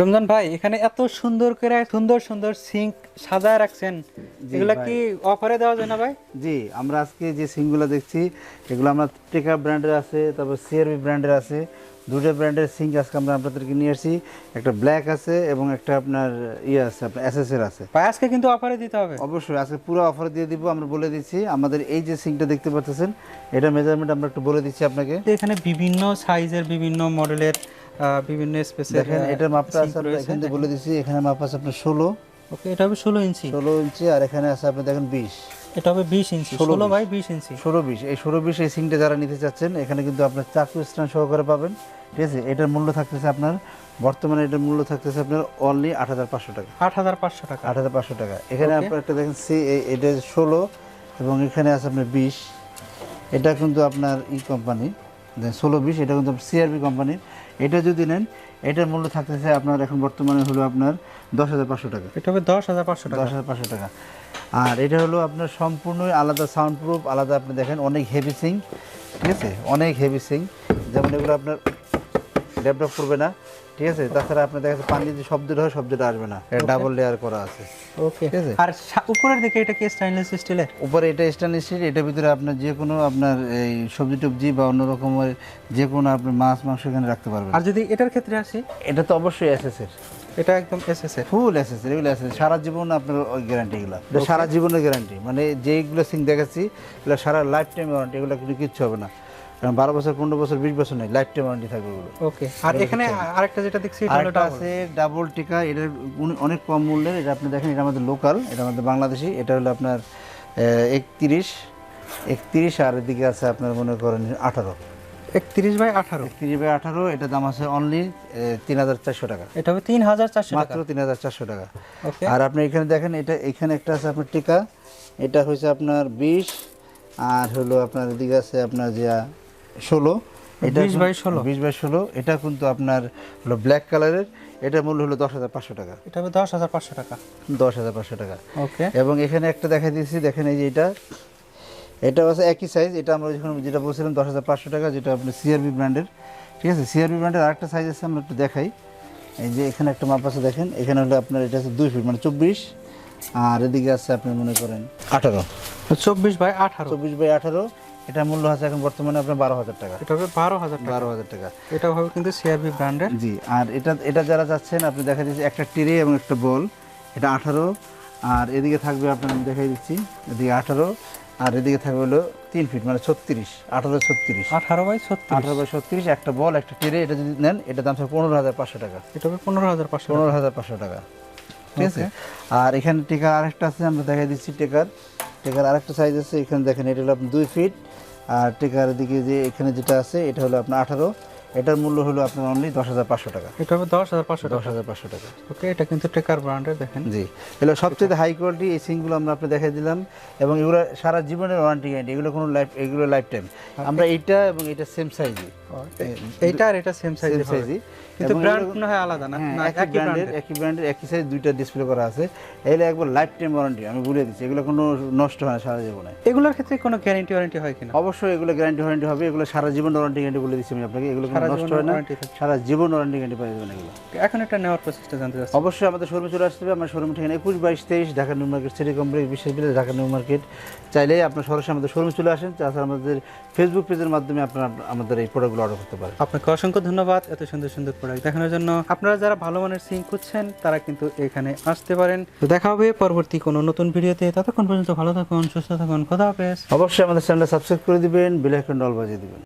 রমজান ভাই এখানে এত সুন্দর করে সুন্দর সুন্দর সিঙ্ক সাজায় রাখছেন। এগুলা কি অফারে দেওয়া যায় না ভাই? জি আমরা আজকে যে সিংগুলো দেখছি এগুলো আমরা টেকা ব্র্যান্ডের আছে তারপর সিআরবি ব্র্যান্ডের আছে। দুটো ব্র্যান্ডের সিঙ্ক আজকে আমরা আপনাদেরকে নিয়ে আসছি। একটা ব্ল্যাক আছে এবং একটা আপনার ইয়ে আছে আপনার এসএসএর আছে। ভাই আজকে কিন্তু অফারে দিতে হবে। অবশ্যই আজকে পুরো অফার দিয়ে দিব আমরা বলে দিচ্ছি। আমাদের এই যে সিঙ্কটা দেখতে পাচ্ছেন এটা মেজারমেন্ট আমরা একটু বলে দিচ্ছি আপনাকে। এখানে বিভিন্ন সাইজের বিভিন্ন মডেলের বিভিন্ন স্পেসের দেখেন এটার মাপটা আছে আমরা এখান থেকে বলে দিচ্ছি এখানে মাপ আছে আপনার ষোলো। ওকে এটা হবে ষোলো ইঞ্চি। ষোলো ইঞ্চি আর এখানে আছে আপনি দেখেন বিশ। এটা হবে বিশ ইঞ্চি। ষোলো। বাই বিশ ইঞ্চি। ষোলো বিশ। এই ষোলো বিশ এই সিংটা যারা নিতে চাচ্ছেন এখানে কিন্তু আপনার চাকু স্ট্যান্ড সহকারে পাবেন। ঠিক আছে? এটার মূল্য থাকতেছে আপনার বর্তমানে এটার মূল্য থাকতেছে আপনার অনলি আট হাজার পাঁচশো টাকা। আট হাজার পাঁচশো টাকা। আট হাজার পাঁচশো টাকা। এখানে. আপনার একটা দেখেন সি এটা ষোলো এবং এখানে আছে আপনার বিশ। এটা কিন্তু আপনার ই কোম্পানি ষোলো বিশ এটা কিন্তু সিআরবি কোম্পানির এটা যদি নেন এটার মূল্য থাকতেছে আপনার এখন বর্তমানে হলো আপনার দশ হাজার পাঁচশো টাকা। এটা হবে দশ হাজার পাঁচশো টাকা। দশ হাজার পাঁচশো টাকা। আর এটা হলো আপনার সম্পূর্ণই আলাদা সাউন্ড প্রুফ আলাদা আপনি দেখেন অনেক হেভি সিং ঠিক আছে? অনেক হেভি সিং যেমন এগুলো আপনার ডেভেলপ করবে না। ঠিক আছে? তাছাড়া আপনার দেখা যাচ্ছে পানি যে শব্দটা হয় শব্দটা আসবে না। এটা ডাবল লেয়ার করা আছে। ওকে ঠিক আছে। আর উপরের দিকে এটা কি স্টেনলেস স্টিলের উপরে এটা স্টেনলেস স্টিল এটার ভিতরে আপনার যে কোনো আপনার এই সবজি টবজি বা অন্য রকমের যে কোনো আপনার মাছ মাংস এখানে রাখতে পারবেন। আর যদি এটার ক্ষেত্রে আসি? এটা তো অবশ্যই এসএসের এটা একদম এসএস এর। ফুল এসএসের এগুলো এসএস সারা জীবন আপনার ওই গ্যারান্টি এগুলো। এটা সারা জীবনের গ্যারান্টি মানে যেইগুলো সিং দেখাচ্ছি এগুলো সারা লাইফ টাইম ওয়ারেন্টি এগুলো কিন্তু কিচ্ছু হবে না। কারণ বারো বছর পনেরো বছর বিশ বছর নেই লাইফ টাইম ওয়ারেন্টি থাকবে এগুলো ওকে আর এখানে আরেকটা যেটা দেখছি এটা আরেকটা আছে ডাবল টিকা উনি- অনেক কম মূল্যের এটা আপনি দেখেন এটা আমাদের লোকাল এটা আমাদের বাংলাদেশি এটা হলো আপনার একত্রিশ একত্রিশ আর এদিকে আছে আপনার মনে করেন আঠারো। একত্রিশ বাই আঠারো? একত্রিশ বাই আঠারো এটা দাম আছে অনলি তিন হাজার চারশো টাকা। এটা হবে তিন হাজার চারশো মাত্র তিন হাজার চারশো টাকা। আর আপনি এখানে দেখেন এটা এখানে একটা আছে আপনার টিকা এটা হচ্ছে আপনার বিশ আর হলো আপনার এদিকে আছে আপনার যে ষোলো। এটা 20 বাই 16 বিশ বাই ষোলো। এটা কিন্তু আপনার হলো ব্ল্যাক কালারের এটা মূল্য হলো দশ হাজার পাঁচশো টাকা। এটা হবে দশ হাজার পাঁচশো টাকা। দশ হাজার পাঁচশো টাকা। ওকে। এবং এখানে একটা দেখা দিয়েছি দেখেন এই যে এটা। এটা আছে একই সাইজ এটা আমরা যখন যেটা বলছিলাম দশ হাজার পাঁচশো টাকা যেটা আপনি সিআরবি ব্র্যান্ডের ঠিক আছে? সিআরবি ব্র্যান্ডের আরেকটা সাইজ আছে আমরা একটু দেখাই। এই যে এখানে একটা মাপ আছে দেখেন? এখানে হলো আপনার এটা আছে দুই ফিট মানে চব্বিশ। আর এদিকে আছে আপনি মনে করেন আঠারো। চব্বিশ বাই আঠারো। চব্বিশ বাই আঠারো। এটা মূল্য আছে এখন বর্তমানে আপনার বারো হাজার টাকা। এটা হবে বারো হাজার বারো হাজার টাকা। এটা হবে কিন্তু সিআরবি ব্র্যান্ডের জি আর এটা এটা যারা যাচ্ছেন আপনি দেখা দিচ্ছি একটা টিরে এবং একটা বল এটা আঠারো। আর এদিকে থাকবে আপনার আমি দেখাই দিচ্ছি এদিকে আঠারো। আর এদিকে থাকবে হলো তিন ফিট মানে ছত্রিশ আঠারো ছত্রিশ। আঠারো বাই ছত্রিশ। আঠারো বাই ছত্রিশ একটা বল একটা টিরে এটা যদি নেন এটা দাম থাকবে পনেরো হাজার পাঁচশো টাকা। এটা হবে পনেরো হাজার পাঁচশো পনেরো হাজার পাঁচশো টাকা। ঠিক আছে? আর এখানে টিকা আরেকটা আছে আমরা দেখাই দিচ্ছি টেকার। টেকার আরেকটা সাইজ আছে, এখানে দেখেন এটা হলো আপনার দুই ফিট আর টেকার দিকে যে এখানে যেটা আছে, এটা হলো আপনার আঠারো। এটার মূল্য হলো আপনার অনলি দশ হাজার পাঁচশো টাকা। এটা হবে দশ হাজার পাঁচশো দশ হাজার পাঁচশো টাকা। ওকে এটা কিন্তু টেকার ব্র্যান্ডের দেখেন। জি। এগুলো সবচেয়ে হাই কোয়ালিটি এই সিংগুলো আমরা আপনি দেখাই দিলাম। এবং এগুলো সারা জীবনের ওয়ারেন্টি গ্যারান্টি এগুলো কোনো লাইফ এগুলো লাইফ টাইম আমরা এইটা এবং এটা সেম সাইজই এইটা আর এটা সেম সাইজের সেম সাইজই কিন্তু ব্র্যান্ড মনে হয় আলাদা না? না, একই ব্র্যান্ডের একই ব্র্যান্ডের একই সাইজ দুইটা ডিসপ্লে করা আছে। এগুলো একবার লাইফ টাইম ওয়ারেন্টি আমি বলে দিচ্ছি। এগুলো কোনো নষ্ট হয় না সারা জীবনে। এগুলোর ক্ষেত্রে কোনো গ্যারান্টি ওয়ারেন্টি হয় কিনা? অবশ্যই এগুলো গ্যারান্টি ওয়ারেন্টি হবে। এগুলো সারা জীবন ওয়ারেন্টি গ্যারান্টি বলে দিচ্ছি আমি আপনাকে। এগুলো নষ্ট হয় না সারা জীবন ওয়ারেন্টি গ্যারান্টি পেয়ে যাবেন এগুলো। এখন একটা নেওয়ার প্রসেসটা জানতে চাচ্ছি। অবশ্যই আমাদের শোরুমে চলে আসতে হবে আমার শোরুম ঠিকানা একুশ বাইশ তেইশ Dhaka new market city complex বিশেষ বিলে ঢাকা নিউ মার্কেট। চাইলে আপনার সরাসরি আমাদের শোরুমে চলে আসেন তাছাড়া আমাদের ফেসবুক পেজের মাধ্যমে আপনারা আমাদের এই প্রোডাক্টগুলো অর্ডার করতে পারেন। আপনাকে অসংখ্য ধন্যবাদ এত সুন্দর সুন্দর প্রোডাক্ট দেখানোর জন্য। আপনারা যারা ভালো মানের সিং খুঁজছেন তারা কিন্তু এখানে আসতে পারেন। তো দেখা হবে পরবর্তী কোনো নতুন ভিডিওতে। ততক্ষণ পর্যন্ত ভালো থাকুন সুস্থ থাকুন খোদা হাফেজ। অবশ্যই আমাদের চ্যানেলটা সাবস্ক্রাইব করে দিবেন বেল আইকন ডল বাজিয়ে দিবেন।